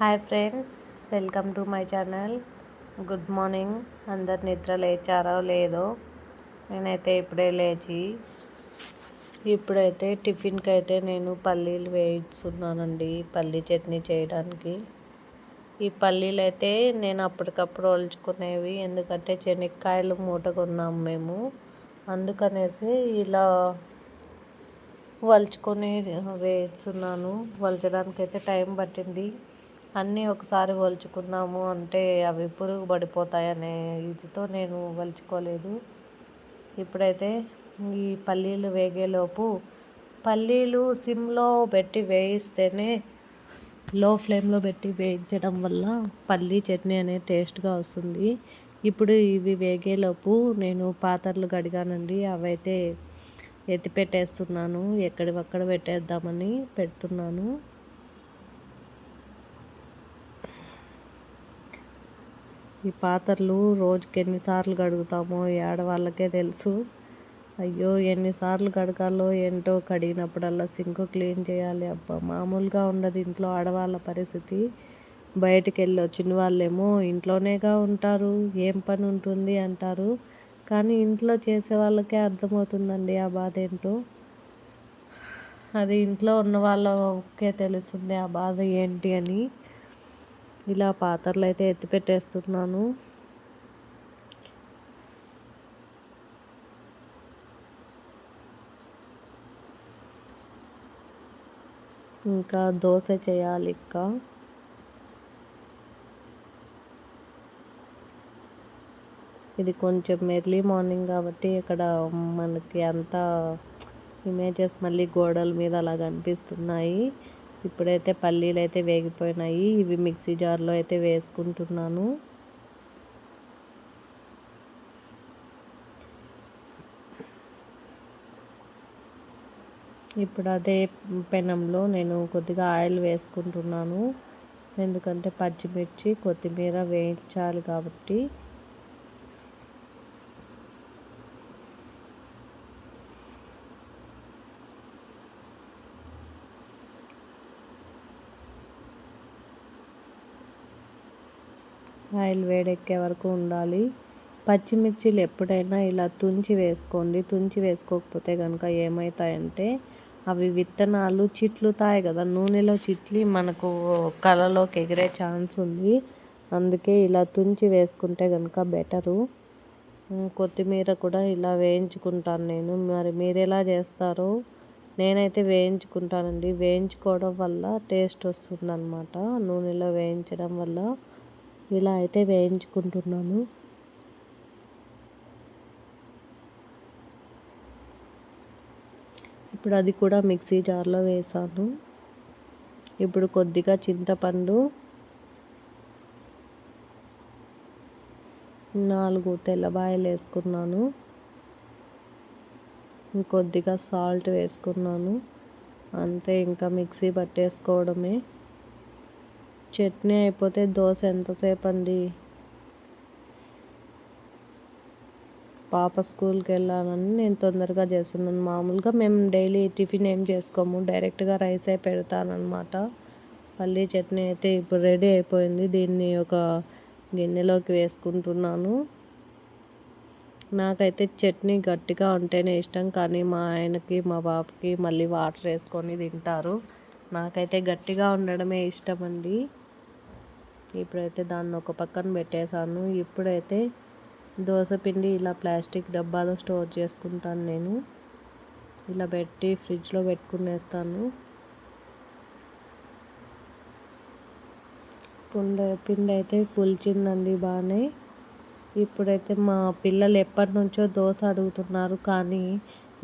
Hi friends welcome to my channel. Good morning. అందరు నిద్ర లేచారో లేదో నేనైతే ఇప్పుడే లేచి ఇప్పుడైతే టిఫిన్కి అయితే నేను పల్లీలు వేయిస్తున్నానండి పల్లీ చట్నీ చేయడానికి. ఈ పల్లీలు అయితే నేను అప్పటికప్పుడు ఒలుచుకునేవి ఎందుకంటే శనక్కాయలు మూట కొన్నాము మేము. అందుకనేసి ఇలా వలుచుకొని వేస్తున్నాను. వలచడానికి అయితే టైం పట్టింది. అన్నీ ఒకసారి వలుచుకున్నాము అంటే అవి పురుగు పడిపోతాయనే ఇదితో నేను వలుచుకోలేదు. ఇప్పుడైతే ఈ పల్లీలు వేగేలోపు పల్లీలు సిమ్లో పెట్టి వేయిస్తేనే లో ఫ్లేమ్లో పెట్టి వేయించడం వల్ల పల్లీ చట్నీ అనేది టేస్ట్గా వస్తుంది. ఇప్పుడు ఇవి వేగేలోపు నేను పాత్రలు కడిగానండి. అవైతే ఎత్తి పెట్టేస్తున్నాను ఎక్కడివక్కడ పెట్టేద్దామని పెడుతున్నాను. ఈ పాత్రలు రోజుకి ఎన్నిసార్లు కడుగుతామో ఆడవాళ్ళకే తెలుసు. అయ్యో ఎన్నిసార్లు కడగాలో ఏంటో కడిగినప్పుడల్లా సింక్ క్లీన్ చేయాలి. అబ్బా మామూలుగా ఉండదు ఇంట్లో ఆడవాళ్ళ పరిస్థితి. బయటికి వెళ్ళి వచ్చిన వాళ్ళేమో ఇంట్లోనేగా ఉంటారు ఏం పని ఉంటుంది అంటారు. కానీ ఇంట్లో చేసే వాళ్ళకే అర్థమవుతుందండి ఆ బాధ ఏంటో. అది ఇంట్లో ఉన్న వాళ్ళకే తెలుస్తుంది ఆ బాధ ఏంటి అని. ఇలా పాత్రలు అయితే ఎత్తి పెట్టేస్తున్నాను. ఇంకా దోశ చేయాలి ఇంకా ఇది కొంచెం ఎర్లీ మార్నింగ్ కాబట్టి ఇక్కడ మనకి అంత ఇమేజెస్ మళ్ళీ గోడల మీద అలా కనిపిస్తున్నాయి ఇప్పుడైతే పల్లీలు అయితే వేగిపోయినాయి. ఇవి మిక్సీ జార్లో అయితే వేసుకుంటున్నాను. ఇప్పుడు అదే పెనంలో నేను కొద్దిగా ఆయిల్ వేసుకుంటున్నాను. ఎందుకంటే పచ్చిమిర్చి కొత్తిమీర వేయించాలి కాబట్టి. ఆయిల్ వేడెక్కే వరకు ఉండాలి. పచ్చిమిర్చిలు ఎప్పుడైనా ఇలా తుంచి వేసుకోండి. తుంచి వేసుకోకపోతే కనుక ఏమవుతాయంటే అవి విత్తనాలు చిట్లుతాయి కదా. నూనెలో చిట్లి మనకు కలలోకి ఎగిరే ఛాన్స్ ఉంది. అందుకే ఇలా తుంచి వేసుకుంటే కనుక బెటరు. కొత్తిమీర కూడా ఇలా వేయించుకుంటాను నేను. మరి మీరు ఎలా చేస్తారో నేనైతే వేయించుకుంటానండి. వేయించుకోవడం వల్ల టేస్ట్ వస్తుందన్నమాట. నూనెలో వేయించడం వల్ల ఇలా అయితే వేయించుకుంటున్నాను. ఇప్పుడు అది కూడా మిక్సీ జార్లో వేసాను. ఇప్పుడు కొద్దిగా చింతపండు నాలుగు తెల్లబాయలు వేసుకున్నాను. కొద్దిగా సాల్ట్ వేసుకున్నాను. అంతే ఇంకా మిక్సీ పట్టేసుకోవడమే. చట్నీ అయిపోతే దోశ ఎంతసేపు అండి పాప స్కూల్కి వెళ్ళాలని నేను తొందరగా చేస్తున్నాను. మామూలుగా మేము డైలీ టిఫిన్ ఏం చేసుకోము. డైరెక్ట్గా రైసే పెడతానమాట పల్లీ చట్నీ అయితే ఇప్పుడు రెడీ అయిపోయింది. దీన్ని ఒక గిన్నెలోకి వేసుకుంటున్నాను. నాకైతే చట్నీ గట్టిగా ఉంటేనే ఇష్టం. కానీ మా ఆయనకి మా బాబుకి మళ్ళీ వాటర్ వేసుకొని తింటారు. నాకైతే గట్టిగా ఉండడమే ఇష్టం అండి ఇప్పుడైతే దాన్ని ఒక పక్కన పెట్టేశాను. ఇప్పుడైతే దోశ పిండి ఇలా ప్లాస్టిక్ డబ్బాలో స్టోర్ చేసుకుంటాను నేను. ఇలా పెట్టి ఫ్రిడ్జ్లో పెట్టుకునేస్తాను. పుండ పిండి అయితే పులిచిందండి బాగానే ఇప్పుడైతే మా పిల్లలు ఎప్పటి నుంచో దోశ అడుగుతున్నారు కానీ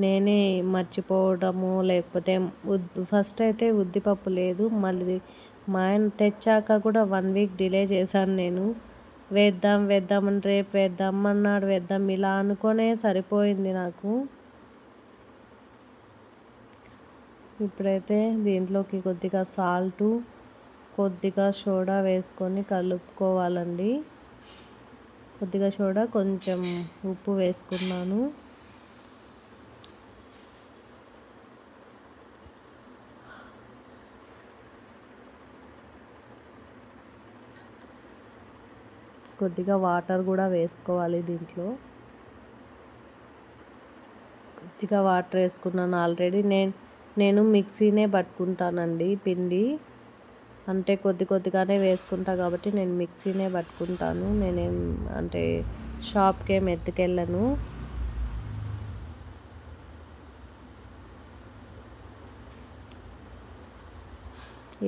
నేనే మర్చిపోవడము లేకపోతే ఫస్ట్ అయితే ఉద్దిపప్పు లేదు మళ్ళీ మా ఆయన తెచ్చాక కూడా వన్ వీక్ డిలే చేశాను నేను. వేద్దాం వేద్దామని రేపు వేద్దాం అన్నాడు వేద్దాం ఇలా అనుకునే సరిపోయింది నాకు. ఇప్పుడైతే దీంట్లోకి కొద్దిగా సాల్టు కొద్దిగా సోడా వేసుకొని కలుపుకోవాలండి. కొద్దిగా సోడా కొంచెం ఉప్పు వేసుకున్నాను. కొద్దిగా వాటర్ కూడా వేసుకోవాలి దీంట్లో. కొద్దిగా వాటర్ వేసుకున్నాను ఆల్రెడీ. నేను నేను మిక్సీనే పట్టుకుంటానండి పిండి. అంటే కొద్ది కొద్దిగానే వేసుకుంటా కాబట్టి నేను మిక్సీనే పట్టుకుంటాను. నేనేం అంటే షాప్కి ఏం ఎత్తుకెళ్ళను.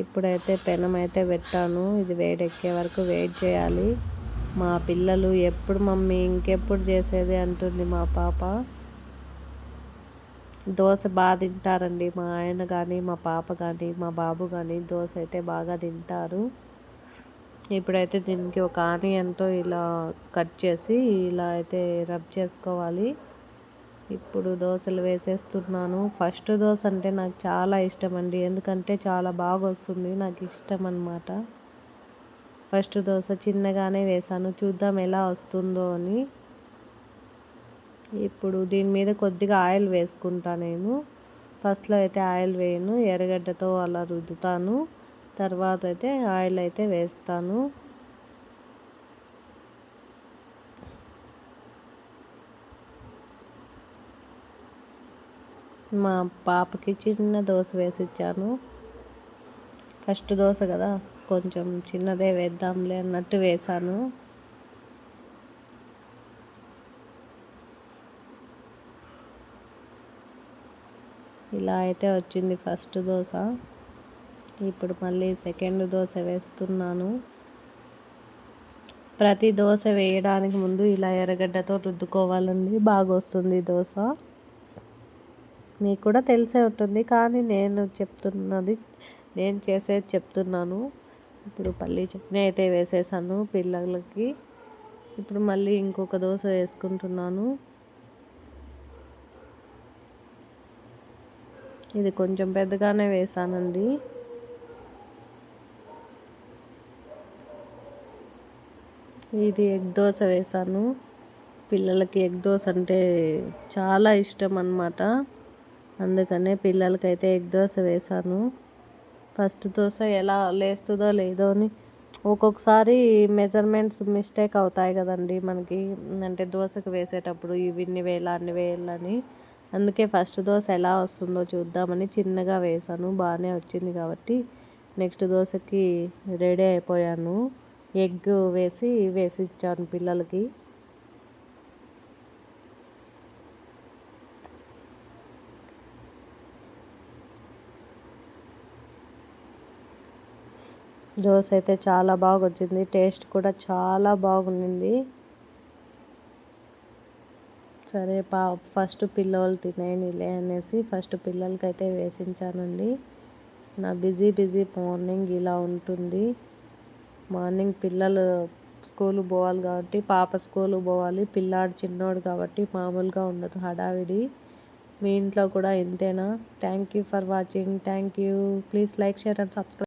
ఇప్పుడైతే పెనం అయితే పెట్టాను. ఇది వేడెక్కే వరకు వెయిట్ చేయాలి. మా పిల్లలు ఎప్పుడు మమ్మీ ఇంకెప్పుడు చేసేది అంటుంది మా పాప. దోశ బాగా తింటారండి. మా ఆయన కానీ మా పాప కానీ మా బాబు కానీ దోశ అయితే బాగా తింటారు. ఇప్పుడైతే దీనికి ఒక ఆనియన్తో ఇలా కట్ చేసి ఇలా అయితే రబ్ చేసుకోవాలి. ఇప్పుడు దోశలు వేసేస్తున్నాను. ఫస్ట్ దోశ అంటే నాకు చాలా ఇష్టం అండి ఎందుకంటే చాలా బాగా వస్తుంది. నాకు ఇష్టం అన్నమాట. ఫస్ట్ దోశ చిన్నగానే వేసాను చూద్దాం ఎలా వస్తుందో అని. ఇప్పుడు దీని మీద కొద్దిగా ఆయిల్ వేసుకుంటా నేను. ఫస్ట్లో అయితే ఆయిల్ వేయను ఎర్రగడ్డతో అలా రుద్దుతాను. తర్వాత అయితే ఆయిల్ అయితే వేస్తాను. మా పాపకి చిన్న దోశ వేసి ఇచ్చాను. ఫస్ట్ దోశ కదా? కొంచెం చిన్నదే వేద్దాంలే అన్నట్టు వేశాను. ఇలా అయితే వచ్చింది ఫస్ట్ దోశ. ఇప్పుడు మళ్ళీ సెకండ్ దోశ వేస్తున్నాను. ప్రతి దోశ వేయడానికి ముందు ఇలా ఎర్రగడ్డతో రుద్దుకోవాలండి. బాగా వస్తుంది దోశ. మీకు కూడా తెలిసే ఉంటుంది కానీ నేను చెప్తున్నది నేను చేసేది చెప్తున్నాను. ఇప్పుడు పల్లీ చట్నీ అయితే వేసేసాను పిల్లలకి. ఇప్పుడు మళ్ళీ ఇంకొక దోశ వేసుకుంటున్నాను. ఇది కొంచెం పెద్దగానే వేసానండి. ఇది ఎగ్ దోశ వేసాను. పిల్లలకి ఎగ్ దోశ అంటే చాలా ఇష్టం అన్నమాట. అందుకనే పిల్లలకైతే ఎగ్ దోశ వేసాను. ఫస్ట్ దోశ ఎలా లేస్తుందో లేదో అని ఒక్కొక్కసారి మెజర్మెంట్స్ మిస్టేక్ అవుతాయి కదండి మనకి. అంటే దోశకు వేసేటప్పుడు ఇవిన్ని వేయాలి అన్ని వేయాలని అందుకే ఫస్ట్ దోశ ఎలా వస్తుందో చూద్దామని చిన్నగా వేసాను బాగానే వచ్చింది కాబట్టి నెక్స్ట్ దోశకి రెడీ అయిపోయాను. ఎగ్ వేసి వేసి ఇచ్చాను పిల్లలకి. దోశ అయితే చాలా బాగా వచ్చింది టేస్ట్ కూడా చాలా బాగుంది సరే పా ఫస్ట్ పిల్లలు తినేయనిలే అనేసి ఫస్ట్ పిల్లలకైతే వేసించానండి. నా బిజీ బిజీ మార్నింగ్ ఇలా ఉంటుంది. మార్నింగ్ పిల్లలు స్కూల్ పోవాలి కాబట్టి పాప స్కూల్ పోవాలి పిల్లాడు చిన్నోడు కాబట్టి మామూలుగా ఉండదు హడావిడి. మీ ఇంట్లో కూడా ఇంతేనా? Thank you for watching. Thank you. Please like share and subscribe.